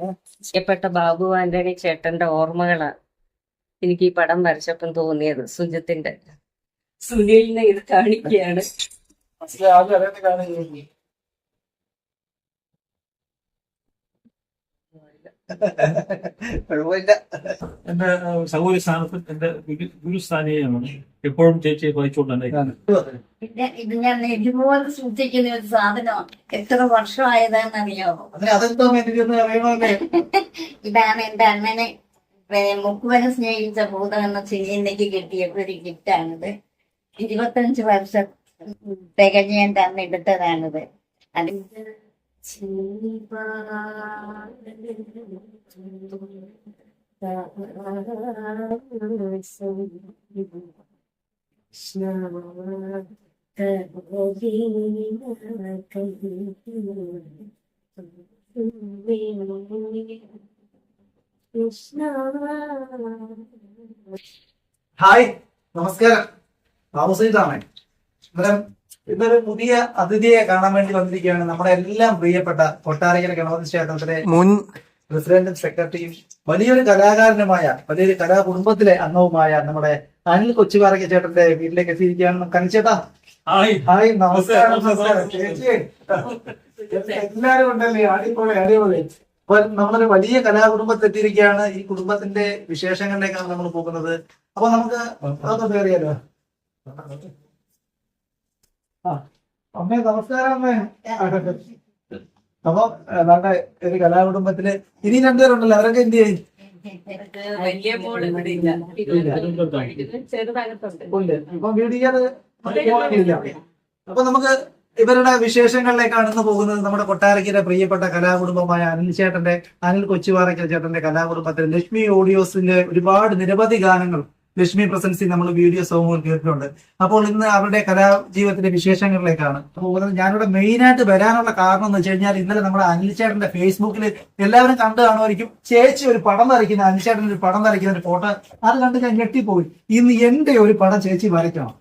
പ്രിയപ്പെട്ട ബാബു ആന്റണി ചേട്ടന്റെ ഓർമ്മകളാണ് എനിക്ക് ഈ പടം വരച്ചപ്പം തോന്നിയത് സുജത്തിന്റെ. സുനിലിനെ ഇത് കാണിക്കുകയാണ് മനസ്സിലായി ആദ്യം അറിയാത്ത കാണുന്നു കുഴപ്പമില്ല. എന്റെ സഹോദര സ്ഥാനത്ത് എന്റെ ഗുരു- ഗുരുസ്ഥാനീയമാണ് എപ്പോഴും ചേച്ചിയെ വായിച്ചുകൊണ്ടാണ് പിന്നെ ഇത് ഞാൻ ഇതുപോലെ സൂക്ഷിക്കുന്ന ഒരു സാധനമാണ്. എത്ര വർഷമായതാണെന്നറിയാമോ അതിന് ഇതാണ് എന്റെ അണ്ണനെ മുക്കുവരെ മുക്കുവനെ സ്നേഹിച്ച ഭൂതം എന്ന സിനിമയ്ക്ക് കിട്ടിയ ഒരു ഗിഫ്റ്റാണിത്. ഇരുപത്തഞ്ച് വർഷം തികഞ്ഞ എന്റെ അന്ന് എടുത്തതാണിത്. അത് ഹായ് നമസ്കാരം. താമസിച്ചിട്ടാണ് അന്നേരം ഇന്നൊരു പുതിയ അതിഥിയെ കാണാൻ വേണ്ടി വന്നിരിക്കുകയാണ് നമ്മുടെ എല്ലാം പ്രിയപ്പെട്ട കൊട്ടാരക്കര ഗണപതി ക്ഷേത്രത്തിലെ മുൻ പ്രസിഡന്റും സെക്രട്ടറിയും വലിയൊരു കലാകാരനുമായ വലിയൊരു കലാകുടുംബത്തിലെ അംഗവുമായ നമ്മുടെ അനിൽ കൊച്ചുപാറയ്ക്ക് ചേട്ടന്റെ വീട്ടിലേക്ക് എത്തിയിരിക്കുകയാണ്. കനിച്ചേട്ടാ. ഹായ്. ഹായ് നമസ്കാരം. എല്ലാരും ഉണ്ടല്ലേ? അടിപൊളി അടിപൊളി. അപ്പൊ നമ്മളൊരു വലിയ കലാകുടുംബത്തിൽ എത്തിയിരിക്കുകയാണ്. ഈ കുടുംബത്തിന്റെ വിശേഷങ്ങളിലേക്കാണ് നമ്മൾ പോകുന്നത്. അപ്പൊ നമുക്ക് അതൊക്കെ കയറിയാലോ? ആ അമ്മേ നമസ്കാരം അമ്മേ. അപ്പൊ നമ്മുടെ ഒരു കലാകുടുംബത്തിൽ ഇനി രണ്ടുപേരുണ്ടല്ലോ. അവരൊക്കെ എന്ത് ചെയ്യും? വലിയ മോൾ ഇവിടെ ഇല്ല. ഉണ്ട്. അപ്പൊ ഇല്ല. അപ്പൊ നമുക്ക് ഇവരുടെ വിശേഷങ്ങളിലേക്കാണ് ഇന്ന് പോകുന്നത് നമ്മുടെ കൊട്ടാരക്കര പ്രിയപ്പെട്ട കലാകുടുംബമായ അനിൽ ചേട്ടന്റെ അനിൽ കൊച്ചുവാറയ്ക്കൽ ചേട്ടന്റെ കലാകുടുംബത്തിൽ ലക്ഷ്മി ഓഡിയോസിന്റെ ഒരുപാട് നിരവധി ഗാനങ്ങൾ ലക്ഷ്മി പ്രസൻസി നമ്മൾ വീഡിയോ സോങ്ങുകൾ കേട്ടിട്ടുണ്ട്. അപ്പോൾ ഇന്ന് അവരുടെ കലാജീവിതത്തിന്റെ വിശേഷങ്ങളിലേക്കാണ്. അപ്പോൾ ഞാനിവിടെ മെയിൻ ആയിട്ട് വരാനുള്ള കാരണം എന്ന് വെച്ച് കഴിഞ്ഞാൽ ഇന്നലെ നമ്മുടെ അനിൽ ചേട്ടന്റെ ഫേസ്ബുക്കിൽ എല്ലാവരും കണ്ടു കാണുമായിരിക്കും. ചേച്ചി ഒരു പടം വരയ്ക്കുന്ന അനിൽ ചേട്ടൻ ഒരു പടം വരയ്ക്കുന്ന ഒരു ഫോട്ടോ. അത് കണ്ട് ഞാൻ ഞെട്ടിപ്പോയി. ഇന്ന് എന്റെ ഒരു പടം ചേച്ചി വരയ്ക്കണം.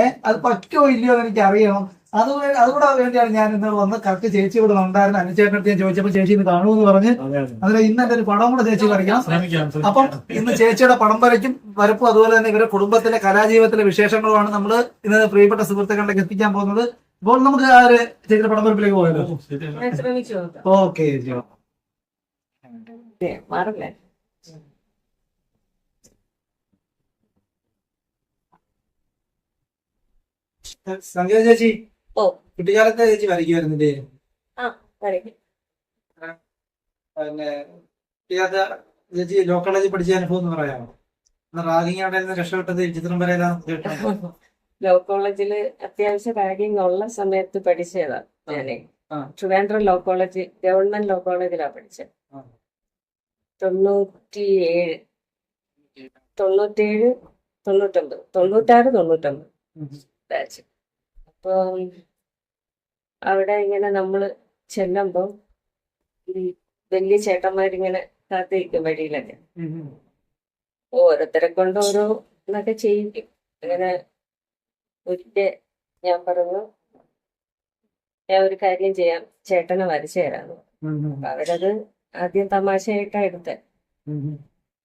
ഏഹ് അത് പറ്റോ ഇല്ലയോ എന്ന് എനിക്ക് അറിയണം അത് അതുകൂടെ വേണ്ടിയാണ് ഞാൻ ഇന്ന് വന്ന് കറക്റ്റ് ചേച്ചി ഇവിടെ ഉണ്ടായിരുന്ന. അനുചേട്ടൻ അടുത്ത് ഞാൻ ചോദിച്ചപ്പോൾ ചേച്ചി ഇന്ന് കാണുമെന്ന് പറഞ്ഞ് അതിൽ ഇന്ന് എന്റെ ഒരു പടം കൂടെ ചേച്ചി വരയ്ക്കാം. ശ്രമിക്കാം അപ്പം ഇന്ന് ചേച്ചിയുടെ പടം വരയ്ക്കും വരപ്പും അതുപോലെ തന്നെ ഇവരുടെ കുടുംബത്തിലെ കലാജീവിതത്തിലെ വിശേഷങ്ങളുമാണ് നമ്മൾ ഇന്ന് പ്രിയപ്പെട്ട സുഹൃത്തുക്കളിലേക്ക് എത്തിക്കാൻ പോകുന്നത്. ഇപ്പോൾ നമുക്ക് ആ ഒരു ചേച്ചിയുടെ പടം വരപ്പിലേക്ക് പോയാലോ? ഓക്കെ മാറില്ലേ സംഗീത ചേച്ചി. ഓ. കുട്ടിക്കാലത്തെ ചേച്ചി വരയ്ക്കുമായിരുന്നില്ലേ ആ വരയ്ക്കും. പിന്നെ കുട്ടിക്കാലത്ത് ചേച്ചി ലോ കോളേജിൽ പഠിച്ച അനുഭവം എന്ന് പറയാമോ? റാഗിങ് അവിടെ നിന്ന് രക്ഷപ്പെട്ടത് ചിത്രം വരയിലാണ് ലോ കോളേജിൽ അത്യാവശ്യം റാഗിങ് ഉള്ള സമയത്ത് പഠിച്ചതാ ഞാനേ. Trivandrum law college government law കോളേജിലാ പഠിച്ചത്. ആ. തൊണ്ണൂറ്റിയേഴ്. തൊണ്ണൂറ്റേഴ് തൊണ്ണൂറ്റൊമ്പത്. തൊണ്ണൂറ്റാറ് തൊണ്ണൂറ്റൊമ്പത്. അവിടെ ഇങ്ങനെ നമ്മൾ ചെല്ലുമ്പോൾ ഈ വലിയ ചേട്ടന്മാരിങ്ങനെ കാത്തിരിക്കും വഴിയിലൊക്കെ. ഓരോരുത്തരെ കൊണ്ട് ഓരോ എന്നൊക്കെ ചെയ്യിക്കും അങ്ങനെ ഒരിക്കൽ ഞാൻ പറഞ്ഞു ഞാൻ ഒരു കാര്യം ചെയ്യാം. ചേട്ടനെ വരച്ചു തരാന്ന് അവരത് ആദ്യം തമാശയായിട്ടാ എടുത്ത.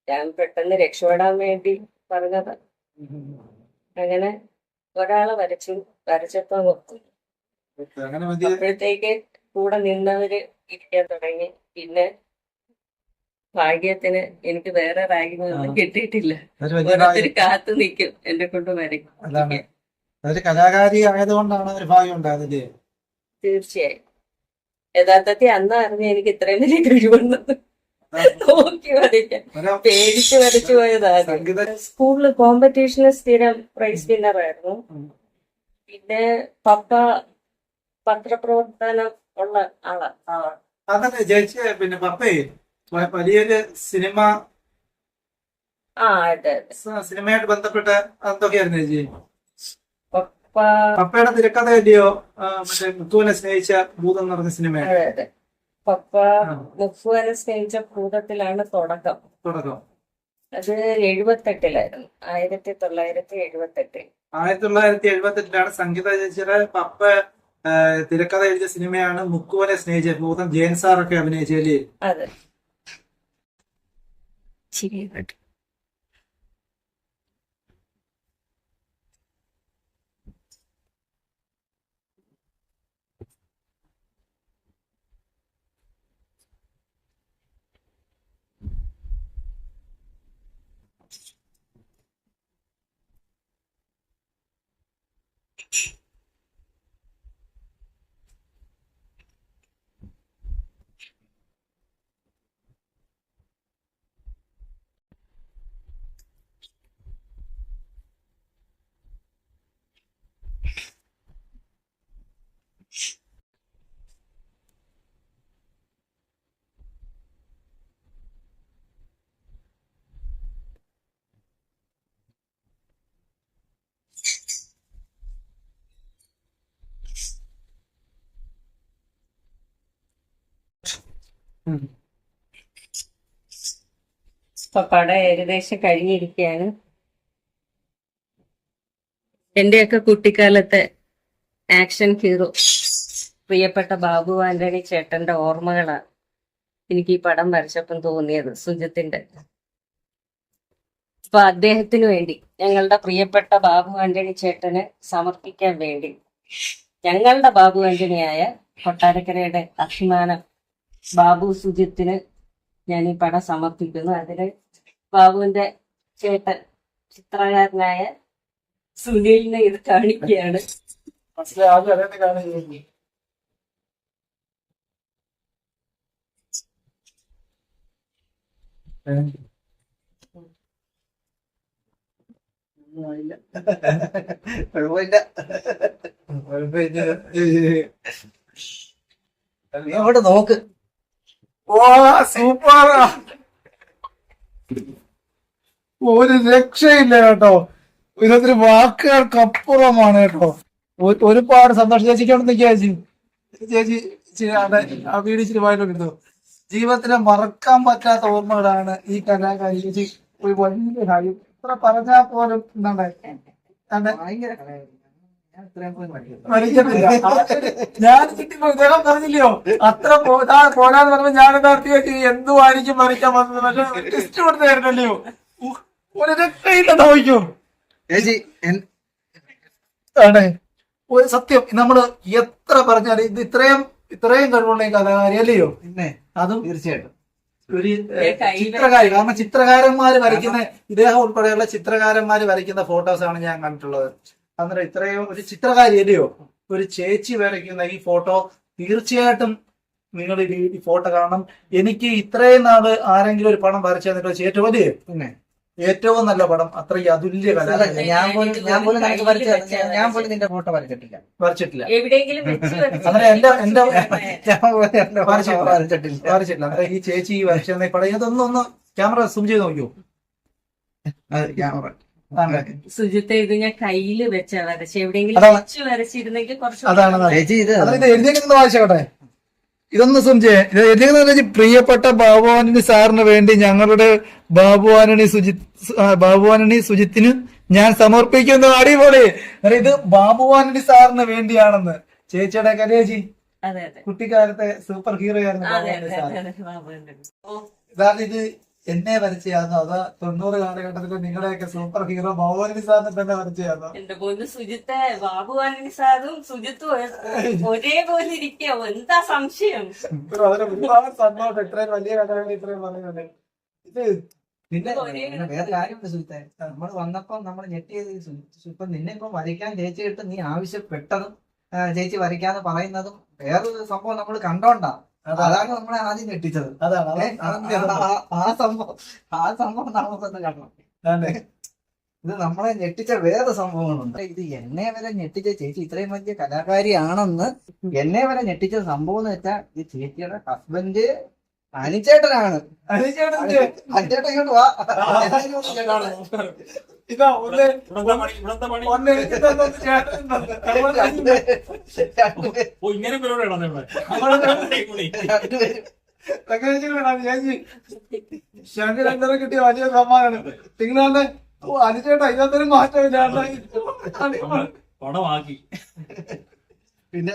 ഞാൻ പെട്ടെന്ന് രക്ഷപ്പെടാൻ വേണ്ടി പറഞ്ഞതാ. അങ്ങനെ ഒരാളെ വരച്ചു. വരച്ചപ്പോ അപ്പോഴത്തേക്ക് കൂടെ നിന്നവര് ഇരിക്കാൻ തുടങ്ങി. പിന്നെ ഭാഗ്യത്തിന് എനിക്ക് വേറെ റാഗിങ് ഒന്നും. കിട്ടിയിട്ടില്ല. ഓരോരുത്തർ കാത്തു നിൽക്കും എന്നെ കൊണ്ട് വരയ്ക്കും അതൊരു കലാകാരി ആയതുകൊണ്ടാണ് ഒരു ഭാഗ്യം തീർച്ചയായും. യഥാർത്ഥത്തിൽ അന്ന് അറിഞ്ഞ എനിക്ക് ഇത്രയും വലിയ കഴിവുണ്ടെന്ന് നോക്കി വരയ്ക്കാൻ. പേടിച്ച് വരച്ചു പോയതാണ് സ്കൂളിൽ കോമ്പറ്റീഷന് സ്ഥിരം പ്രൈസ് വിന്നർ ആയിരുന്നു. ഉം. പിന്നെ പപ്പ പത്രപ്രവർത്തനം ഉള്ള ആൾ. അതന്നെ ചേച്ചി പിന്നെ പപ്പേ വലിയൊരു സിനിമ. ആ അതെ സിനിമയായിട്ട് ബന്ധപ്പെട്ട് എന്തൊക്കെയായിരുന്നു ചേച്ചി? പപ്പ പപ്പയുടെ തിരക്കഥ അല്ലയോ മറ്റേ മുത്തുവിനെ സ്നേഹിച്ച ഭൂതം എന്ന് പറഞ്ഞ സിനിമ. പപ്പ മുത്തുവിനെ സ്നേഹിച്ച ഭൂതത്തിലാണ് തുടക്കം. തുടക്കം. അത് എഴുപത്തെട്ടിലായിരുന്നു. ആയിരത്തി തൊള്ളായിരത്തി എഴുപത്തെട്ടിൽ. ആയിരത്തി തൊള്ളായിരത്തി എഴുപത്തെട്ടിലാണ് സംഗീത ചേച്ചിയുടെ പപ്പ തിരക്കഥ എഴുതിയ സിനിമയാണ് മുക്കുവനെ സ്നേഹിച്ച മൂത്തം ജയൻ സാറൊക്കെ ശരി ഏകദേശം കഴിഞ്ഞിരിക്കുകയാണ് എന്റെയൊക്കെ കുട്ടിക്കാലത്തെ ആക്ഷൻ ഹീറോ പ്രിയപ്പെട്ട ബാബു ആന്റണി ചേട്ടന്റെ ഓർമ്മകളാണ് എനിക്ക് ഈ പടം വരച്ചപ്പം തോന്നിയത് സുജിത്തിന്റെ. അപ്പൊ അദ്ദേഹത്തിന് വേണ്ടി ഞങ്ങളുടെ പ്രിയപ്പെട്ട ബാബു ആന്റണി ചേട്ടന് സമർപ്പിക്കാൻ വേണ്ടി ഞങ്ങളുടെ ബാബു ആന്റണിയായ കൊട്ടാരക്കരയുടെ അഭിമാനം ബാബു സുജിത്തിന് ഞാൻ ഈ പടം സമർപ്പിക്കുന്നു. അതിന് ബാബുവിന്റെ ചേട്ടൻ ചിത്രകാരനായ സുനിലിനെ ഇത് കാണിക്കുകയാണ്. കുഴപ്പമില്ല. കുഴപ്പമില്ല. അങ്ങോട്ട് നോക്ക്. സൂപ്പർ ഒരു രക്ഷയില്ല കേട്ടോ. ഇതിനൊത്തിരി വാക്കുകൾക്കപ്പുറമാണ് കേട്ടോ. ഒരു- ഒരുപാട് സന്തോഷം. ചേച്ചിക്ക് അവിടെ നിൽക്കുക ചേച്ചി. ചേച്ചി അവിടെ മറക്കാൻ പറ്റാത്ത ഓർമ്മകളാണ് ഈ കലാകാരി. ചേച്ചി ഒരു വലിയ കാര്യം. ഇത്ര പറഞ്ഞാൽ പോലും കലയായിരുന്നു. ഞാൻ ഇദ്ദേഹം പറഞ്ഞില്ലയോ? അത്ര പോരാന്ന് പറഞ്ഞപ്പോ ഞാൻ നടത്തി വെച്ച് എന്തുമായിരിക്കും മരിക്കാൻ വന്നത് പക്ഷെ ടെസ്റ്റ് കൊടുത്തായിരുന്നല്ലയോ? ഉ- ഒരു രക്ഷയില്ല നോക്കൂ ചേച്ചി ആണ്. ഒരു സത്യം നമ്മൾ എത്ര പറഞ്ഞാലും ഇത് ഇത്രയും ഇത്രയും കഴിവുള്ള അല്ലയോ പിന്നെ അതും തീർച്ചയായിട്ടും. ഒരു ചിത്രകാരി കാരണം ചിത്രകാരന്മാര് വരയ്ക്കുന്ന ഇദ്ദേഹം ഉൾപ്പെടെയുള്ള ചിത്രകാരന്മാര് വരയ്ക്കുന്ന ഫോട്ടോസ് ആണ് ഞാൻ കണ്ടിട്ടുള്ളത്. അന്നേരം ഇത്രയും ഒരു ചിത്രകാരി അല്ലയോ ഒരു ചേച്ചി വരയ്ക്കുന്ന ഈ ഫോട്ടോ തീർച്ചയായിട്ടും നിങ്ങൾ ഈ ഫോട്ടോ കാണണം. എനിക്ക് ഇത്രയും നാൾ ആരെങ്കിലും ഒരു പടം വരച്ചു തന്നിട്ട് വെച്ച് ഏറ്റവും വലിയ പിന്നെ ഏറ്റവും നല്ല പടം അത്രയും അതുല്യ കല ഞാൻ പോലും ഞാൻ പോലും നിനക്ക് വരച്ച ഞാൻ പോലും നിന്റെ ഫോട്ടോ വരച്ചിട്ടില്ല. വരച്ചിട്ടില്ല. അങ്ങനെ എന്റെ എന്റെ ഞാൻ പോലും വരച്ചിട്ടില്ല. വരച്ചിട്ടില്ല. ഈ ചേച്ചി ഈ പടം ഇതൊന്നും ഒന്ന് ക്യാമറ സൂം ചെയ്ത് നോക്കിയോ? ക്യാമറ. സുജിത്തെ ഇത് ഞാൻ കയ്യിൽ വെച്ചാ വരച്ച എവിടെയെങ്കിലും. വെച്ച് വരച്ചിരുന്നെങ്കിൽ കുറച്ച് എഴുതിയേക്കുന്നത് വായിച്ചോട്ടെ ഇതൊന്ന് സും ചെയ്യേ ഇത് എഴുതിയെന്ന് പ്രിയപ്പെട്ട ബാബുവാനണി സാറിന് വേണ്ടി ഞങ്ങളുടെ ബാബുവാനണി സുജിത് ബാബുവാനണി സുജിത്തിന് ഞാൻ സമർപ്പിക്കുന്നു. അടിപൊളി. അതായത് ഇത് ബാബുവാനണി സാറിന് വേണ്ടിയാണെന്ന്. ചേച്ചിയുടെ അതെ കുട്ടിക്കാലത്തെ സൂപ്പർ ഹീറോ ആയിരുന്നു അതെ ബാബുവാനണി അതെ സാർ ഇത് എന്നെ വരച്ചാന്നോ അതോ തൊണ്ണൂറ് കാലഘട്ടത്തിൽ നിങ്ങളെയൊക്കെ സൂപ്പർ ഹീറോ ബാബുവാനി സാറിനെ തന്നെ വരച്ചാന്നോ എന്റെ പൊന്ന് സുജിത്തെ ബാബുവാനി സാറും സുജിത്തും ഒരേ ഒരേപോലെ ഇരിക്കോ. എന്താ സംശയം? അതിന് ഒരുപാട് സന്തോഷം. ഇത്രയും വലിയ കഥകൾ ഇത്രയും പറയുന്നത് ഇത് പിന്നെ വേറെ കാര്യമുണ്ട് സുജിത്തെ. നമ്മൾ വന്നപ്പോ നമ്മൾ ഞെട്ടിയത് സു- ഇപ്പൊ നിന്നെ ഇപ്പൊ വരയ്ക്കാൻ ചേച്ചി കിട്ടും നീ ആവശ്യപ്പെട്ടതും ചേച്ചി വരയ്ക്കാന്ന് പറയുന്നതും വേറൊരു സംഭവം നമ്മൾ കണ്ടോണ്ടാ. അതാണ് നമ്മളെ ആദ്യം ഞെട്ടിച്ചത്. അതാണ് ആ- സംഭവം ആ സംഭവം നമുക്കൊന്ന് കാണണം. ഇത് നമ്മളെ ഞെട്ടിച്ച വേറെ സംഭവങ്ങളുണ്ട്. ഇത് എന്നെ വരെ ഞെട്ടിച്ച ചേച്ചി ഇത്രയും വലിയ കലാകാരിയാണെന്ന് എന്നെ വരെ ഞെട്ടിച്ച സംഭവം എന്ന് വെച്ചാൽ ഈ ചേച്ചിയുടെ ഹസ്ബൻഡ് അനിച്ചേട്ടനാണ് അനിച്ചേട്ടൻ ഇങ്ങോട്ട് വാ. എല്ലാവരും ഇങ്ങോട്ട് വാ. ഇതാ ഒന്ന് ഒന്ന് ഇങ്ങനെ രണ്ടര കിട്ടിയ വലിയ സമ്മാനമാണ് നിങ്ങളെ ഓ അനുചേട്ടാ ഇതൊരു മാറ്റമില്ല പണമാക്കി. പിന്നെ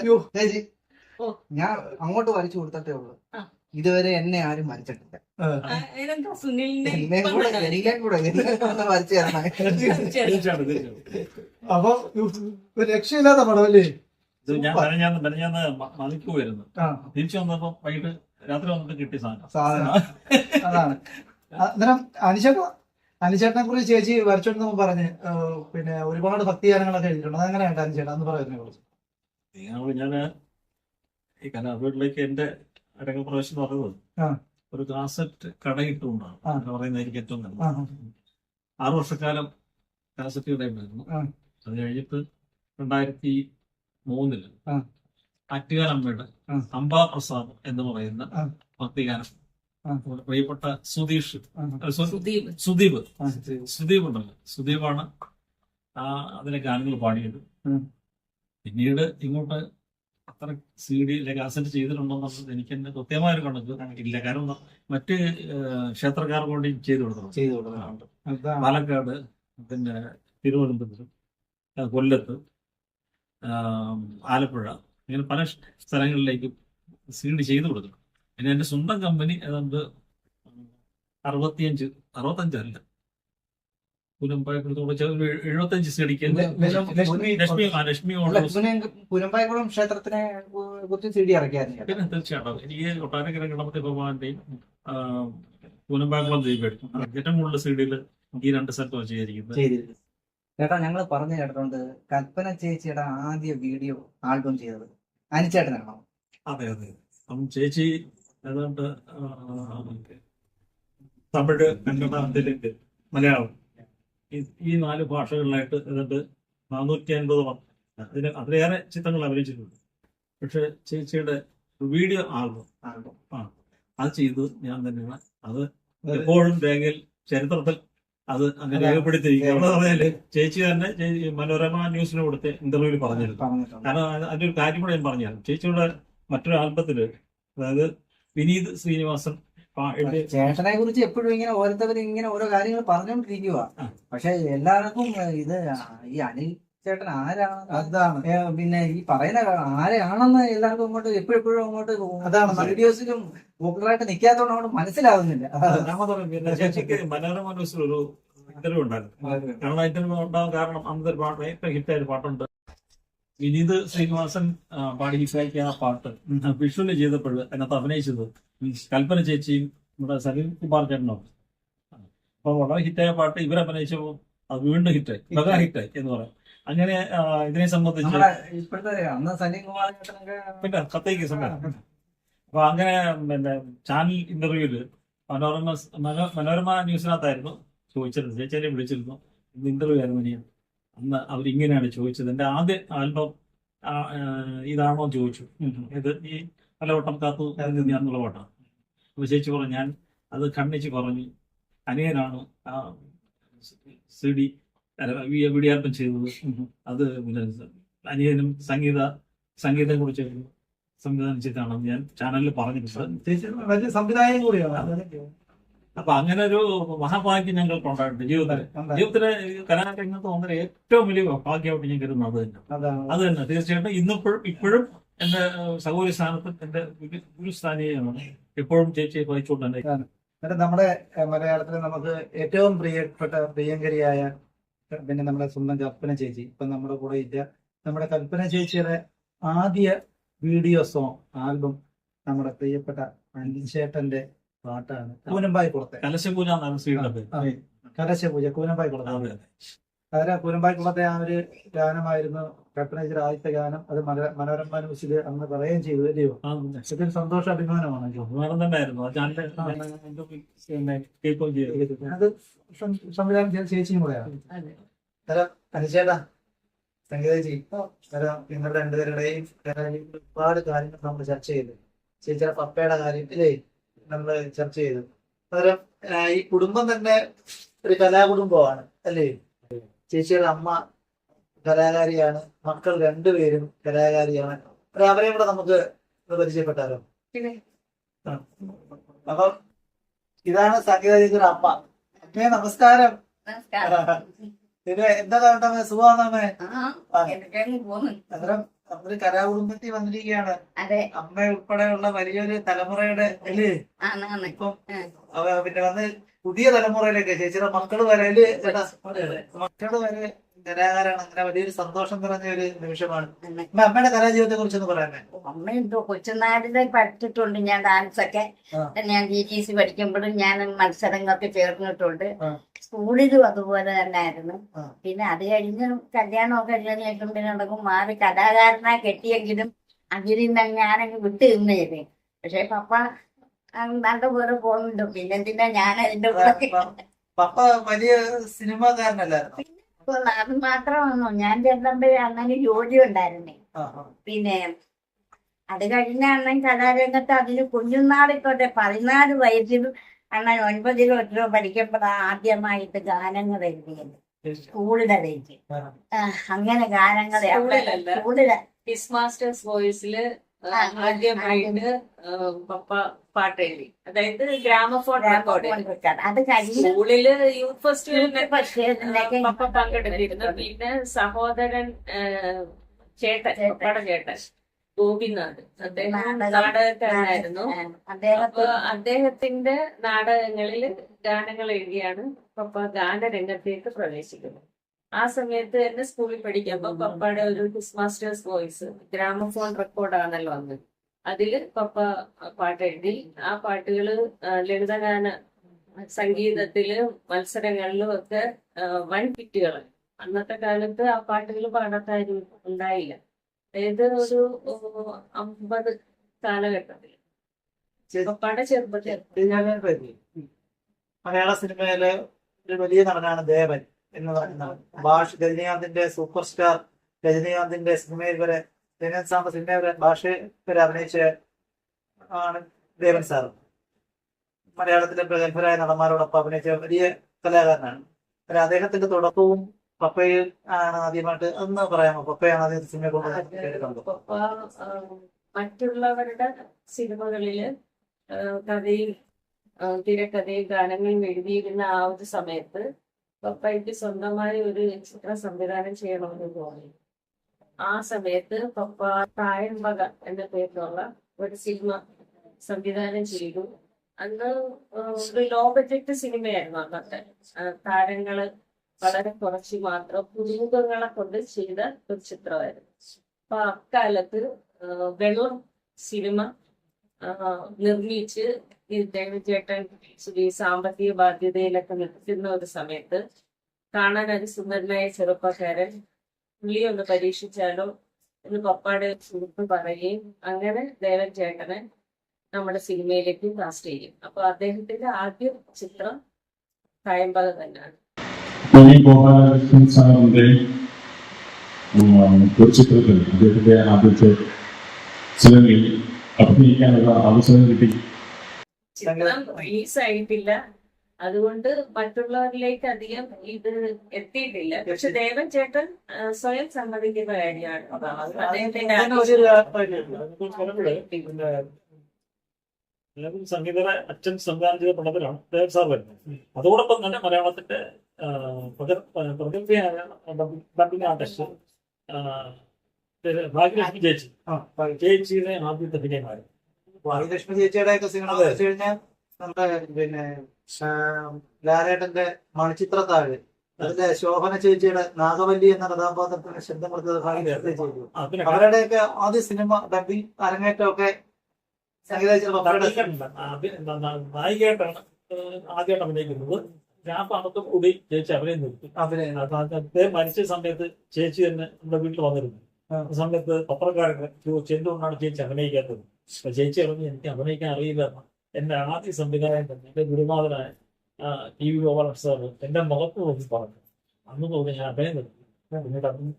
ഓ. ഞാൻ അങ്ങോട്ട് വലിച്ചു കൊടുത്തിട്ടേ ഉള്ളൂ. ആ. ഇതുവരെ എന്നെ ആരും വരച്ചിട്ടില്ല എന്നെ കൂടെ എനിക്കും കൂടെ ഒന്ന് വരച്ചു തരണം. അപ്പൊ ഒരു രക്ഷയില്ലാത്ത പടം അല്ലേ ഇത് ഞാൻ മെനഞ്ഞാന്ന് മെനഞ്ഞാന്ന് മതിക്ക് പോയിരുന്നു തിരിച്ചു വന്നപ്പോ വൈകിട്ട് രാത്രി വന്നിട്ട് കിട്ടിയ സാധനം. സാധനം. അതാണ്. അന്നേരം അനുശേഷം അനുചേട്ടനെ കുറിച്ച് ചേച്ചി വരച്ചോണ്ട് പറഞ്ഞ് പിന്നെ ഒരുപാട് ഭക്തിഗാനങ്ങളൊക്കെ എഴുതിയിട്ടുണ്ട്. അതെങ്ങനെയാണ് അനുചേട്ടൻ അന്ന് പറയുന്നതിനെ കുറിച്ച്. ഈ ഞാൻ ഈ കലാഭവനിലേക്ക് എന്റെ രംഗപ്രവേശം എന്ന് ആ. പറയുന്നത് ഒരു കാസറ്റ് കടയിട്ടുകൊണ്ടാണ് ആ. എന്ന് പറയുന്നത് എനിക്ക് ഏറ്റവും നല്ലത്. ആറു വർഷക്കാലം കാസറ്റ് കടയുണ്ടായിരുന്നു. അത് കഴിഞ്ഞിട്ട് രണ്ടായിരത്തി മൂന്നിൽ അറ്റുകാലമ്മയുടെ ആറ്റുകാലമ്മയുടെ. അംബാ പ്രസാദ് എന്ന് പറയുന്ന. ഭക്തിഗാനം. പ്രിയപ്പെട്ട സുധീഷ് സുദീപ് സുദീപ് ഉണ്ടല്ലോ സുദീപാണ് ആ അതിലെ ഗാനങ്ങൾ പാടിയത് പിന്നീട് ഇങ്ങോട്ട് അത്ര സി ഡി അല്ലെങ്കിൽ കാസറ്റ് ചെയ്തിട്ടുണ്ടോന്നുള്ളത് എനിക്ക് എന്നെ കൃത്യമായ ഒരു കണക്ക് ഇല്ല. കാരണം മറ്റ് ക്ഷേത്രക്കാർക്ക് വേണ്ടി ചെയ്തു കൊടുക്കണം. ചെയ്തു കൊടുക്കുന്നുണ്ട്. പാലക്കാട് പിന്നെ തിരുവനന്തപുരം കൊല്ലത്ത് ആലപ്പുഴ ഇങ്ങനെ പല സ്ഥലങ്ങളിലേക്ക് സി ഡി ചെയ്തു കൊടുക്കണം. പിന്നെ എന്റെ സ്വന്തം കമ്പനി ഏതാണ്ട് അറുപത്തിയഞ്ച് അറുപത്തഞ്ചല്ല എഴുപത്തഞ്ച് പുരമ്പായക്കുളം ക്ഷേത്രത്തിനെ കുറിച്ച് സി ഡി ഇറക്കിയായിരുന്നു പിന്നെ തീർച്ചയായിട്ടും എനിക്ക് കൊട്ടാരക്കര ഗണപതി ഭഗവാന്റെയും പുനമ്പാകുളം ദേവിയുടെ ഏറ്റവും കൂടുതൽ സി ഡിയിൽ ഈ രണ്ട് സ്ഥലത്തും ചെയ്തിരിക്കുന്നത്. ചെയ്തിരിക്കുന്നത്. ചേട്ടാ ഞങ്ങൾ പറഞ്ഞു കേട്ടിട്ടുണ്ട് കൽപ്പന ചേച്ചിയുടെ ആദ്യ വീഡിയോ ആൽബം ചെയ്തത്. അനിച്ചേട്ടനാണോ അതെ അതെ. അപ്പം ചേച്ചി ഏതാണ്ട് തമിഴ് കന്നഡ തെലുങ്ക് മലയാളം ഈ- നാല് ഭാഷകളിലായിട്ട് ഏതാണ്ട് നാനൂറ്റി അൻപത് അതിന് അതിലേറെ ചിത്രങ്ങൾ അഭിനയിച്ചിട്ടുണ്ട്. പക്ഷെ ചേച്ചിയുടെ വീഡിയോ ആൽബം ആൽബം. അത് ചെയ്തു ഞാൻ തന്നെയാണ്. അത് എപ്പോഴും രേഖയിൽ ചരിത്രത്തിൽ അത് അങ്ങനെ രേഖപ്പെടുത്തിയിരിക്കുന്നത് പറഞ്ഞാൽ ചേച്ചി തന്നെ മനോരമ ന്യൂസിന് കൊടുത്ത് ഇന്റർവ്യൂവിൽ പറഞ്ഞിരുന്നു. കാരണം അത് അതിന്റെ ഒരു കാര്യം കൂടെ ഞാൻ പറഞ്ഞു ചേച്ചിയുടെ മറ്റൊരു ആൽബത്തിൽ അതായത് വിനീത് ശ്രീനിവാസൻ ചേട്ടനെ കുറിച്ച് എപ്പോഴും ഇങ്ങനെ ഓരോരുത്തർ ഇങ്ങനെ ഓരോ കാര്യങ്ങൾ പറഞ്ഞുകൊണ്ടിരിക്കുക. പക്ഷെ എല്ലാവർക്കും ഇത് ഈ അനിൽ ചേട്ടൻ ആരാണ്? അതാണ്. പിന്നെ ഈ പറയുന്ന ആരെയാണെന്ന് എല്ലാവർക്കും അങ്ങോട്ട് എപ്പോഴെപ്പോഴും അങ്ങോട്ട് അതാണ് വീഡിയോസിലും പോപ്പുലറായിട്ട് നിൽക്കാത്തതുകൊണ്ട് അങ്ങോട്ട് മനോരമ ന്യൂസിൽ ഒരു ഇന്റർവ്യൂ ഉണ്ടായിരുന്നു. കാരണം ഇന്റർവ്യൂ ഉണ്ടാവാൻ കാരണം അന്നത്തെ ഒരു പാട്ട് ഏറ്റവും ഹിറ്റായ ഒരു പാട്ടുണ്ട്. വിനീത് ശ്രീനിവാസൻ പാടി ഹിറ്റാക്കിയ ആ പാട്ട് വിഷുവിന് ചെയ്തപ്പോൾ അതിനകത്ത് അഭിനയിച്ചത് കൽപ്പന ചേച്ചിയും നമ്മുടെ സലീം കുമാർ ചേട്ടനോ. അപ്പൊ വളരെ ഹിറ്റായ പാട്ട് ഇവരെ അഭിനയിച്ചപ്പോൾ അത് വീണ്ടും ഹിറ്റായി. മെഗാ ഹിറ്റായി എന്ന് പറയാം. അങ്ങനെ ഇതിനെ സംബന്ധിച്ച് പിന്നെ കത്തേക്ക് സമയം. അപ്പൊ അങ്ങനെ പിന്നെ ചാനൽ ഇന്റർവ്യൂൽ മനോരമ മനോ- മനോരമ ന്യൂസിനകത്തായിരുന്നു ചോദിച്ചിരുന്നത്. ചേച്ചിയെ വിളിച്ചിരുന്നു. ഇന്റർവ്യൂ ആയിരുന്നു ഇനി. അന്ന് അവരിങ്ങനെയാണ് ചോദിച്ചത്. എന്റെ ആദ്യ ആൽബം ഇതാണോ ചോദിച്ചു. ഇത് ഈ പലവട്ടം കാത്തു നിന്നുള്ള പാട്ടാണ്. ചേച്ചി പറഞ്ഞു ഞാൻ അത് കണ്ണിച്ച് പറഞ്ഞു. അനിയനാണ് ആ സി ഡി വീഡിയോ ചെയ്തത്. അത് അനിയനും സംഗീത സംഗീതം കുറിച്ച് സംവിധാനം ചെയ്താണ് ഞാൻ ചാനലിൽ പറഞ്ഞിട്ടുണ്ട്. ചേച്ചി വലിയ സംവിധായകം കൂടിയാണ്. അപ്പൊ അങ്ങനെ ഒരു മഹാഭാഗ്യം ഞങ്ങൾക്ക് ഉണ്ടായിട്ടുണ്ട്. ജീവിതത്തിൽ. ജീവിതത്തിലെ കലാരംഗത്ത് വന്നൊരു ഏറ്റവും വലിയ ഭാഗ്യമായിട്ട് ഞാൻ കരുതുന്നത് അത് തന്നെ. അത് തന്നെ. തീർച്ചയായിട്ടും ഇന്നിപ്പോഴും ഇപ്പോഴും എന്റെ സഹോദരി സ്ഥാനത്ത് എന്റെ ഗുരു- ഗുരുസ്ഥാനീയമാണ് എപ്പോഴും ചേച്ചിയെ വഹിച്ചുകൊണ്ട് തന്നെ എന്നിട്ട് നമ്മുടെ മലയാളത്തിൽ നമുക്ക് ഏറ്റവും പ്രിയപ്പെട്ട പ്രിയങ്കരിയായ പിന്നെ നമ്മുടെ സ്വന്തം കൽപ്പന ചേച്ചി ഇപ്പൊ നമ്മുടെ കൂടെ ഇല്ല. നമ്മുടെ കൽപ്പന ചേച്ചിയുടെ ആദ്യ വീഡിയോ സോങ് ആൽബം നമ്മുടെ പ്രിയപ്പെട്ട അഞ്ചേട്ടന്റെ പാട്ടാണ്. കൂനമ്പായി പുറത്തെ കലശപൂജ കലശപൂജ കൂനമ്പായി കുളത്തെ അതെ കൂനമ്പായി ആ ഒരു ഗാനമായിരുന്നു കൽപ്പന ചേച്ചിയുടെ ആദ്യത്തെ ഗാനം. അത് മനോരമ ന്യൂസിൽ അന്ന് പറയുകയും ചെയ്തു അല്ലയോ ആ, ഇതൊരു സന്തോഷ അഭിമാനമാണ്. അഭിമാനം തന്നെയായിരുന്നു. അത് സംവിധാനം ചെയ്ത ചേച്ചിയും കൂടെയാണ്. അതെ. അന്നേരം അനുചേട്ടാ നിങ്ങൾ രണ്ടുപേരുടെയും കാര്യം ഒരുപാട് കാര്യങ്ങൾ നമ്മൾ ചർച്ച ചെയ്തു. ചേച്ചിയുടെ പപ്പയുടെ കാര്യം ഇല്ലേ നമ്മൾ ചർച്ച ചെയ്തു. അന്നേരം ഈ കുടുംബം തന്നെ ഒരു കലാകുടുംബമാണ് അല്ലേ? ചേച്ചിയുടെ അമ്മ കലാകാരിയാണ്. മക്കൾ രണ്ടുപേരും കലാകാരിയാണ്. അപ്പൊ അവരെയും കൂടെ നമുക്ക് പരിചയപ്പെട്ടാലോ? അപ്പൊ ഇതാണ് സംഗീത ചേച്ചിയുടെ അമ്മ. അമ്മേ നമസ്കാരം. പിന്നെ എന്താ കണ്ടമ്മേ സുഖമാണമേ അമ്മേ? എന്തൊക്കെയാണ് അന്നേരം നമ്മൾ കലാകുടുംബത്തിൽ വന്നിരിക്കുകയാണ് അതെ. അമ്മ ഉൾപ്പെടെയുള്ള വലിയൊരു തലമുറയുടെ അല്ലേ ഇപ്പം പിന്നെ വന്ന് പുതിയ തലമുറയിലേക്ക് ചേച്ചിയുടെ മക്കൾ വരെ മക്കൾ വരെ കലാകാരാണ് അങ്ങനെ വലിയൊരു സന്തോഷം നിറഞ്ഞ ഒരു നിമിഷമാണ്. അമ്മയുടെ കലാജീവിതത്തെ കുറിച്ചൊന്ന് പറയാമേ? അമ്മ എന്തോ കൊച്ചുനാടിനെ പഠിച്ചിട്ടുണ്ട്. ഞാൻ ഡാൻസ് ഒക്കെ. ഞാൻ ജി ടി സി പഠിക്കുമ്പോഴും ഞാൻ മത്സരങ്ങൾക്ക് ചേർന്നിട്ടുണ്ട്. സ്കൂളിലും അതുപോലെ തന്നെ ആയിരുന്നു പിന്നെ അത് കഴിഞ്ഞ് കല്യാണമൊക്കെ കഴിഞ്ഞ പിന്നെ നടക്കും മാറി കലാകാരനെ കെട്ടിയെങ്കിലും അതിൽ നിന്ന് ഞാനങ്ങ് വിട്ടു നിന്നേര് പക്ഷെ പപ്പ നല്ല പോലെ പോകുന്നുണ്ട്. പിന്നെ എന്തിനാ ഞാൻ അതിന്റെ കൂടെ പപ്പ വലിയ സിനിമാകാരനല്ലായിരുന്നു അത് മാത്രമാണോ? ഞാൻ ചെന്നപ്പോഴേ അങ്ങനെ ജോലി ഉണ്ടായിരുന്നേ. പിന്നെ അത് കഴിഞ്ഞ അണ്ണൻ കലാരംഗത്ത് അതിന് കുഞ്ഞുനാളിക്കോട്ടെ പതിനാല് വയസ്സിൽ അണ്ണൻ ഒൻപതിലോ എട്ടിലോ പഠിക്കുമ്പോൾ ആദ്യമായിട്ട് ഗാനങ്ങൾ എഴുതിയത്. സ്കൂളിലെ വെച്ച് അങ്ങനെ ഗാനങ്ങൾ. സ്കൂളിലെ ഹിസ് മാസ്റ്റേഴ്സ് വോയിസിൽ ആ, ആദ്യമായിട്ട് പപ്പ പാട്ട് എഴുതി അതായത് ഗ്രാമഫോൺ റെക്കോർഡ്. അത് കഴിഞ്ഞ് സ്കൂളിൽ യൂത്ത് ഫെസ്റ്റിവലിനൊക്കെ പപ്പ പങ്കെടുത്തിരുന്നു പിന്നെ സഹോദരൻ ചേട്ടൻ പപ്പയുടെ ചേട്ടൻ ഗോപിനാഥ്. അദ്ദേഹം നാടകക്കാരനായിരുന്നു. അപ്പൊ അദ്ദേഹത്തിന്റെ നാടകങ്ങളിൽ ഗാനങ്ങൾ എഴുതിയാണ് പപ്പ ഗാനരംഗത്തേക്ക് പ്രവേശിക്കുന്നത്. ആ സമയത്ത് തന്നെ സ്കൂളിൽ പഠിക്കുമ്പോ പപ്പയുടെ ഒരു His Master's Voice gramophone record റെക്കോർഡാണല്ലോ അന്ന്. അതിൽ പപ്പ പാട്ട് എഴുതി ആ പാട്ടുകൾ ലളിതഗാന സംഗീതത്തിലും മത്സരങ്ങളിലും ഒക്കെ വൺ കിറ്റുകൾ ഹിറ്റുകൾ അന്നത്തെ കാലത്ത് ആ പാട്ടുകൾ പാടാത്താരും ഉണ്ടായില്ല. അതായത് ഒരു അമ്പത് കാലഘട്ടത്തിൽ പപ്പയുടെ ചെറുപ്പത്തിൽ മലയാള സിനിമയിലെ ഒരു വലിയ നടനാണ് ദേവൻ എന്ന് പറയുന്ന ഭാഷ രജനീകാന്തിന്റെ സൂപ്പർ സ്റ്റാർ രജനീകാന്തിന്റെ സിനിമയിൽ വരെ രജനീകാന്ത് സാറിന്റെ സിനിമയിൽ വരെ ഭാഷ വരെ അഭിനയിച്ച ആണ് ദേവൻ സാർ മലയാളത്തിലെ പ്രഗത്ഭരായ നടന്മാരോടൊപ്പം അഭിനയിച്ച വലിയ കലാകാരനാണ്. പിന്നെ അദ്ദേഹത്തിന്റെ തുടക്കവും പപ്പയിൽ ആണ് ആദ്യമായിട്ട് അന്ന് പറയാമോ? പപ്പയാണ് ആദ്യം സിനിമ കൊണ്ടുവന്നത് ആ, മറ്റുള്ളവരുടെ സിനിമകളിൽ കഥയും തിരക്കഥയും ഗാനങ്ങളും എഴുതിയിരുന്ന ആ ഒരു സമയത്ത് പപ്പയ്ക്ക് സ്വന്തമായി ഒരു ചിത്രം സംവിധാനം ചെയ്യണമെന്ന് തോന്നി. ആ സമയത്ത് തായമ്പക എന്ന പേരിലുള്ള ഒരു സിനിമ സംവിധാനം ചെയ്തു. അന്ന് ഒരു ലോ ബഡ്ജറ്റ് സിനിമയായിരുന്നു അന്നത്തെ. താരങ്ങൾ വളരെ കുറച്ച് മാത്രം പുതുമുഖങ്ങളെ കൊണ്ട് ചെയ്ത ഒരു ചിത്രമായിരുന്നു. അപ്പൊ അക്കാലത്ത് വെള്ളം സിനിമ നിർമ്മിച്ച് ഈ ദേവചേട്ടൻ ഈ സാമ്പത്തിക ബാധ്യതയിലൊക്കെ നിൽക്കുന്ന ഒരു സമയത്ത് കാണാൻ അതിസുന്ദരനായ സുന്ദരനായ ചെറുപ്പക്കാരൻ പുള്ളി ഒന്ന് പരീക്ഷിച്ചാലോ എന്ന് പപ്പാടെ സുഹൃത്ത് പറയുകയും അങ്ങനെ ദേവൻ ചേട്ടനെ നമ്മുടെ സിനിമയിലേക്ക് കാസ്റ്റ് ചെയ്യും. അപ്പൊ അദ്ദേഹത്തിന്റെ ആദ്യ ചിത്രം കായമ്പക തന്നെയാണ്. സാറിന്റെ ഒരു ചിത്രത്തിൽ അദ്ദേഹത്തിന്റെ ആദ്യത്തെ സിനിമയിൽ അഭിനയിക്കാനുള്ള അവസരം കിട്ടി. ചിത്രം റിലീസ് ആയിട്ടില്ല. അതുകൊണ്ട് മറ്റുള്ളവരിലേക്ക് അധികം ഇത് എത്തിയിട്ടില്ല. പക്ഷെ ദേവൻ ചേട്ടൻ സ്വയം സമ്മതിക്കുന്ന കാര്യമാണ്. അദ്ദേഹത്തിന്റെ സംഗീതയുടെ അച്ഛൻ സംവിധാനം ചെയ്ത പടത്തിലാണ് ദേവ് സാർ വരുന്നത്. അതോടൊപ്പം തന്നെ മലയാളത്തിന്റെ പ്രകൃതിയായ ഡബിംഗ് ആർട്ടിസ്റ്റ് ഭാഗ്യലക്ഷ്മി ചേച്ചി. ചേച്ചിയുടെ ആദ്യത്തെ അഭിനയമായിരുന്നു ഭാഗ്യലക്ഷ്മി ചേച്ചിയുടെ ഒക്കെ സിനിമ കഴിഞ്ഞാൽ നമ്മുടെ പിന്നെ ലാലേട്ടന്റെ ലാലേട്ടന്റെ മണിച്ചിത്രത്താഴ്. അതിലെ ശോഭന ചേച്ചിയുടെ നാഗവല്ലി എന്ന കഥാപാത്രത്തിന് ശബ്ദം കൊടുത്തത് ചെയ്തു അവരുടെയൊക്കെ ആദ്യ സിനിമ ഡബിങ് അരങ്ങേറ്റം ഒക്കെ നായികയായിട്ടാണ് ആദ്യമായിട്ട് അഭിനയിക്കുന്നത്. ഞാൻ പണത്ത് കൂടി ചേച്ചി അഭിനയം നിർത്തി. അദ്ദേഹം മരിച്ച സമയത്ത് ചേച്ചി തന്നെ നമ്മുടെ വീട്ടിൽ വന്നിരുന്നു. ആ. സമയത്ത് പത്രക്കാരൊക്കെ ചോദിച്ചു എന്തുകൊണ്ടാണ് ചേച്ചി അഭിനയിക്കാത്തത്. ചേച്ചി പറഞ്ഞു എനിക്ക് അഭിനയിക്കാൻ അറിയില്ല. എന്റെ ആദ്യ സംവിധായകൻ തന്നെ എന്റെ ഗുരുനാഥനായ ടി വി ഗോപാലൻ സാർ എന്റെ മുഖത്ത് നോക്കി പറഞ്ഞു. അന്ന് തോന്നി ഞാൻ അഭിനയം നിർത്തി. പിന്നീട് അന്ന്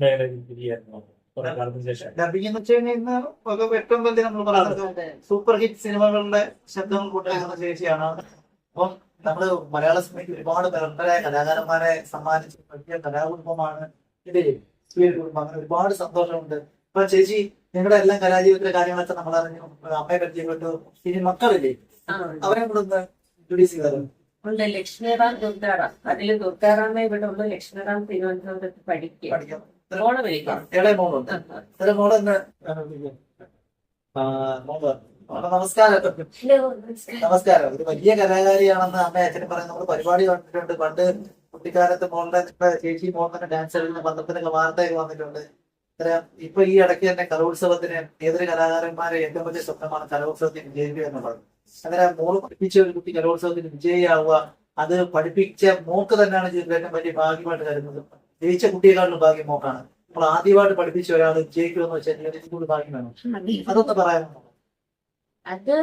മേലെ തിരികെയായിരുന്നു കുറെ കാലത്തിന് ശേഷം. ഡബിങ് എന്ന് വെച്ച് കഴിഞ്ഞാൽ ഒക്കെ ഏറ്റവും വലിയ നമ്മൾ പറയുന്നത് സൂപ്പർ ഹിറ്റ് സിനിമകളുടെ ശബ്ദങ്ങൾ കൊണ്ടുവരുന്ന ശേഷിയാണ്. അപ്പം നമ്മൾ മലയാള സിനിമയ്ക്ക് ഒരുപാട് പ്രഗത്ഭരായ കലാകാരന്മാരെ സമ്മാനിച്ച വലിയ കലാകുടുംബമാണ് ഇത്. കുടുംബം. അങ്ങനെ ഒരുപാട് സന്തോഷമുണ്ട്. അപ്പൊ ചേച്ചി നിങ്ങളുടെ എല്ലാം കലാജീവിതത്തിലെ കാര്യങ്ങളൊക്കെ നമ്മൾ അറിഞ്ഞു അമ്മയെ പരിചയപ്പെട്ടു ഇനി മക്കളില്ലേ? അവരെ ഒന്ന് ഇൻട്രൊഡ്യൂസ് ചെയ്താലും? ഉണ്ട്. ലക്ഷ്മിറാം ദുർഗാറാം. അതിൽ ദുർഗാറാമേ ഇവിടെ ഉള്ളു ലക്ഷ്മിറാം തിരുവനന്തപുരത്ത് പഠിക്കുക. വിളിക്കാം. നമസ്കാരം. നമസ്കാരം. ഒരു വലിയ കലാകാരിയാണെന്ന് അമ്മ അച്ഛനും പറയുന്നത് നമ്മൾ പരിപാടി കണ്ടിട്ടുണ്ട്. പണ്ട് കുട്ടിക്കാലത്ത് മോളുടെ ചേച്ചി മോളുടെ ഡാൻസ് കളിക്കുന്ന പന്ത്രണ്ടിനൊക്കെ വാർത്തയൊക്കെ വന്നിട്ടുണ്ട്. ഇപ്പൊ ഈ ഇടയ്ക്ക് തന്നെ കലോത്സവത്തിന് ഏതൊരു കലാകാരന്മാരെ ഏറ്റവും വലിയ സ്വപ്നമാണ് കലോത്സവത്തിന് വിജയിക്കുക എന്നുള്ളത്. അങ്ങനെ മോൾ പഠിപ്പിച്ച ഒരു കുട്ടി കലോത്സവത്തിന് വിജയിയാവുക അത് പഠിപ്പിച്ച മോക്ക് തന്നെയാണ് ജീവിതത്തിൽ വലിയ ഭാഗ്യമായിട്ട് കരുതുന്നത്. ജയിച്ച കുട്ടിയെക്കാളും ഭാഗ്യം മോക്കാണ്. അപ്പോൾ ആദ്യമായിട്ട് പഠിപ്പിച്ച ഒരാൾ വിജയിക്കുമെന്ന് വെച്ചാൽ കൂടി ഭാഗ്യം വേണം. അതൊന്ന് പറയാമോ? അത്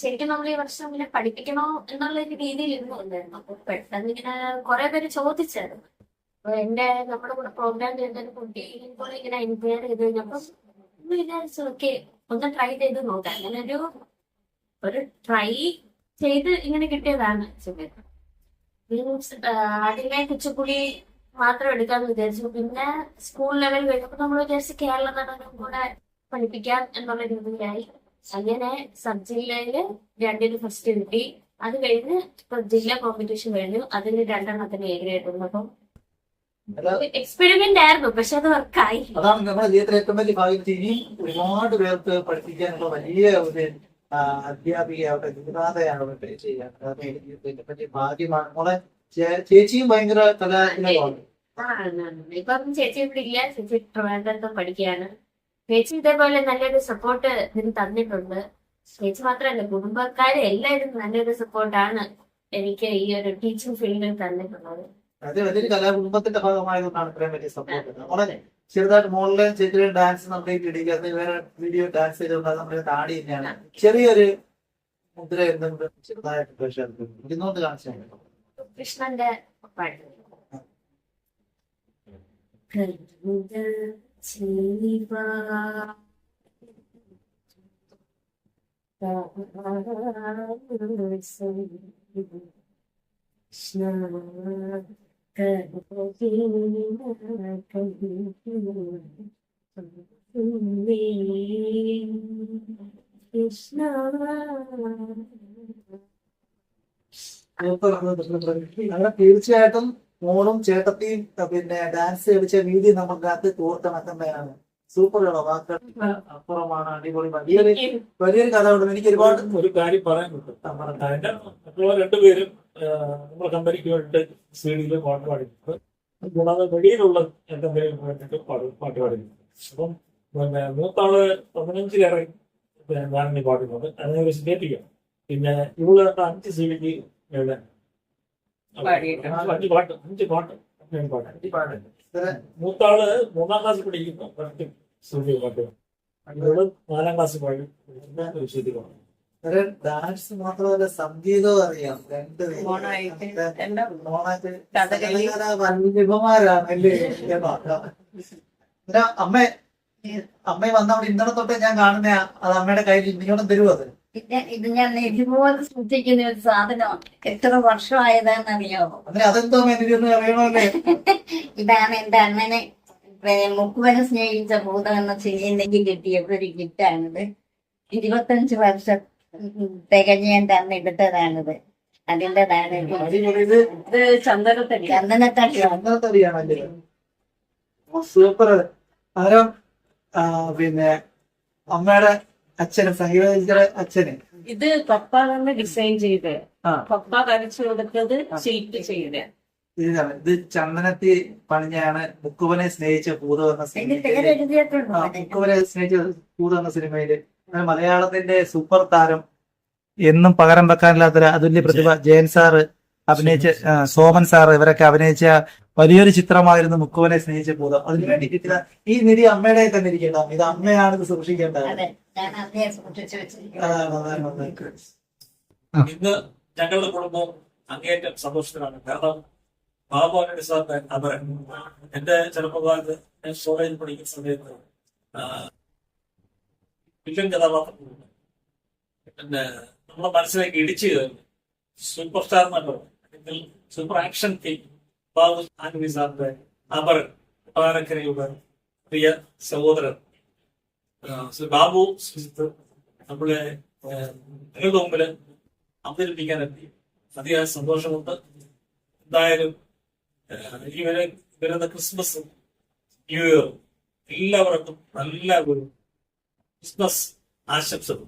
ശരിക്കും നമ്മൾ ഈ വർഷം ഇങ്ങനെ പഠിപ്പിക്കണോ എന്നുള്ള ഒരു രീതിയിൽ ഇരുന്നു ഉണ്ടായിരുന്നു അപ്പൊ പെട്ടെന്ന് ഇങ്ങനെ കുറെ പേര് ചോദിച്ചായിരുന്നു. എന്റെ നമ്മുടെ പ്രോഗ്രാം ചെയ്ത കുട്ടി ഇപ്പോൾ ഇങ്ങനെ എൻക്വയർ ചെയ്ത് കഴിഞ്ഞപ്പം ഒന്ന് ട്രൈ ചെയ്ത് നോക്കാം. അങ്ങനെ ഒരു ഒരു ട്രൈ ചെയ്ത് ഇങ്ങനെ കിട്ടിയതാണ്. മീൻസ് ആദ്യമേ കുച്ചിപ്പുടി മാത്രം എടുക്കാന്ന് വിചാരിച്ചു. പിന്നെ സ്കൂൾ ലെവൽ കഴിഞ്ഞപ്പോൾ നമ്മൾ വിചാരിച്ചു കേരള നടനം കൂടെ പഠിപ്പിക്കാം എന്നുള്ള രീതിയിലായി. അങ്ങനെ സബ് ജില്ലയിൽ രണ്ടിന് ഫസ്റ്റ് കിട്ടി. അത് കഴിഞ്ഞ് ഇപ്പൊ ജില്ലാ കോമ്പറ്റീഷൻ കഴിഞ്ഞു. അതിന് രണ്ടെണ്ണത്തിന് ഗ്രേഡ് അപ്പം എക്സ്പെരിമെന്റ് ആയിരുന്നു പക്ഷെ അത് വർക്കായി അതാണ് നമ്മുടെ ജീവിതത്തിലെ ഏറ്റവും വലിയ ഭാഗ്യം. ഇനി ഒരുപാട് പേർക്ക് പഠിപ്പിക്കാനുള്ള വലിയ ഒരു അധ്യാപികയാവട്ടെ ഗുരുനാഥയാവട്ടെ ചെയ്യാൻ എനിക്ക് വലിയ ഭാഗ്യമാണ്. നമ്മളെ ചേച്ചിയും ഭയങ്കര കലാകാരമാണ് ഇപ്പം ചേച്ചി ഇവിടെ ഇല്ല. ചേച്ചി ട്രിവാൻഡ്രത്ത് പഠിക്കുകയാണ്. ചേച്ചി ഇതേപോലെ നല്ലൊരു സപ്പോർട്ട് ഇതിന് തന്നിട്ടുണ്ട്. ചേച്ചി മാത്രമല്ല കുടുംബക്കാരെ എല്ലാവരും നല്ലൊരു സപ്പോർട്ടാണ് എനിക്ക് ഈ ഒരു ടീച്ചിങ് ഫീൽഡിൽ തന്നിട്ടുള്ളത്. അത് കലാകുടുംബത്തിന്റെ ഭാഗമായതുകൊണ്ടാണ് ഇത്രയും വലിയ സപ്പോർട്ട് മോളെ ചെറുതായിട്ട് മോളിലെ ചെറിയ ഡാൻസ് നമ്മുടെ ഇടിക്കാത്ത വേറെ വീഡിയോ ഡാൻസ് ചെയ്തുകൊണ്ട് താടി തന്നെയാണ്. ചെറിയൊരു മുദ്ര എന്തെങ്കിലും ചെറുതായിട്ട് ഇരുന്നോണ്ട് കാണിച്ചു കൃഷ്ണന്റെ പാട്ട്. ചെയ്യുക. അങ്ങനെ തീർച്ചയായിട്ടും മോളും ചേട്ടത്തിയും പിന്നെ ഡാൻസ് കളിച്ച രീതി നമ്മൾക്കകത്ത് കോർത്തിണക്കുന്നതാണ് സൂപ്പർ അപ്പുറമാണ് അടിപൊളി വലിയൊരു വലിയൊരു കഥ ഉണ്ട് എനിക്ക് ഒരുപാട് ഒരു കാര്യം പറയാൻ കിട്ടും മറ്റുള്ള രണ്ടുപേരും നമ്മുടെ കമ്പനിക്ക് വേണ്ടിട്ട് സീഡിയിൽ പാട്ട് പാടിയിട്ടുണ്ട്. കൂടാതെ വെളിയിലുള്ള എന്തെങ്കിലും വേണ്ടിട്ട് പാട്ട് പാട്ട് പാടിയിട്ടുണ്ട്. അപ്പം പിന്നെ മൂത്താൾ പതിനഞ്ചിലേറെ ഞാനിനി പാടുന്നുണ്ട് അതിനെ വെച്ച് കേൾപ്പിക്കാം പിന്നെ ഇവൾ അഞ്ച് സീഡിക്ക് പാടിയിട്ടുണ്ട്. അഞ്ച് പാട്ട് അഞ്ച് പാട്ട് അഞ്ച് പാട്ട്. മൂത്താൾ മൂന്നാം ക്ലാസ് പഠിക്കുന്നു. സ്റ്റുഡിയോ പാട്ട് ഇവൾ നാലാം ക്ലാസ് പാടി ഒരു ശ്രുതി പാടും ഡാൻസ് മാത്രമല്ല സംഗീതവും അറിയാം. രണ്ട് മോണായിട്ട് എന്താ? മോണായിട്ട് കഥകളി. വല്യമാരാണ് അല്ലേ പിന്നെ അമ്മ അമ്മ വന്നവിടെ ഇന്നലെ തൊട്ടേ ഞാൻ കാണുന്ന അത് അമ്മയുടെ കയ്യിൽ ഇങ്ങോട്ടും തരുമോ അത്? ഇത് ഇത് ഞാൻ ഇതുപോലെ സൂക്ഷിക്കുന്ന ഒരു സാധനമാണ് എത്ര വർഷമായതാണെന്നറിയാമോ അതിന് അതെന്തോ അറിയണോ അറിയണമല്ലേ ഇതാണ് എന്റെ അണ്ണനെ. പിന്നെ മുക്കുവനെ സ്നേഹിച്ച ഭൂതം എന്ന ചെയ്യുന്നെങ്കിൽ കിട്ടിയ ഒരു ഗിഫ്റ്റാണിത് ഇരുപത്തഞ്ച് വർഷം തികഞ്ഞ് ഞാൻ തന്നെടുത്തതാണിത്. അതിന്റെതാണ് ഇത് ചന്ദനത്തടി. സൂപ്പർ പിന്നെ അമ്മയുടെ അച്ഛന് സംഗീത ടീച്ചറെ അച്ഛന്. ഇത് പപ്പ തന്നെ ഡിസൈൻ ചെയ്ത്. പപ്പ വരച്ചു കൊടുത്തത് ശില്പി ചെയ്ത്. ഇതാണ്. ഇത് ചന്ദനത്തി പണിഞ്ഞാണ് മുക്കുവനെ സ്നേഹിച്ച ഭൂതം എന്ന സിനിമ മുക്കുവനെ സ്നേഹിച്ച ഭൂതം എന്ന സിനിമയിൽ മലയാളത്തിന്റെ സൂപ്പർ താരം എന്നും പകരം വെക്കാനില്ലാത്തൊരു അതുല്യ പ്രതിഭ ജയൻ സാറ് അഭിനയിച്ച സോമൻ സാർ ഇവരൊക്കെ അഭിനയിച്ച വലിയൊരു ചിത്രമായിരുന്നു മുക്കുവനെ സ്നേഹിച്ച ഭൂതം. അതിന് വേണ്ടി കിട്ടിയ ഈ നിധി അമ്മയുടെ തന്നെ ഇരിക്കേണ്ട. ഇത് അമ്മയാണ് ഇത് സൂക്ഷിക്കേണ്ടത് ഇന്ന് ഞങ്ങളുടെ കുടുംബം അങ്ങേറ്റം സന്തോഷത്തിലാണ്. കാരണം ബാബുവാന്റെ സാറിന്റെ അപരം എന്റെ ചെറുപ്പകാലത്ത് ഞാൻ കോളേജിൽ പഠിക്കുന്ന സമയത്ത് വില്ലൻ കഥാപാത്രം. പിന്നെ നമ്മുടെ മനസ്സിലേക്ക് ഇടിച്ചു കയറി super star എന്നല്ലോ super action team Babu Anvi സാറിന്റെ അപരൻ പാരക്കരയുടെ പ്രിയ സഹോദരൻ. ബാബു സുജിത്ത് നമ്മളെ നിങ്ങളുടെ മുമ്പിൽ അവതരിപ്പിക്കാനെത്തി അതിയായ സന്തോഷമുണ്ട്. എന്തായാലും ഈ വരെ വരുന്ന ക്രിസ്മസും ന്യൂ ഇയറും എല്ലാവർക്കും നല്ല ഒരു ക്രിസ്മസ് ആശംസകൾ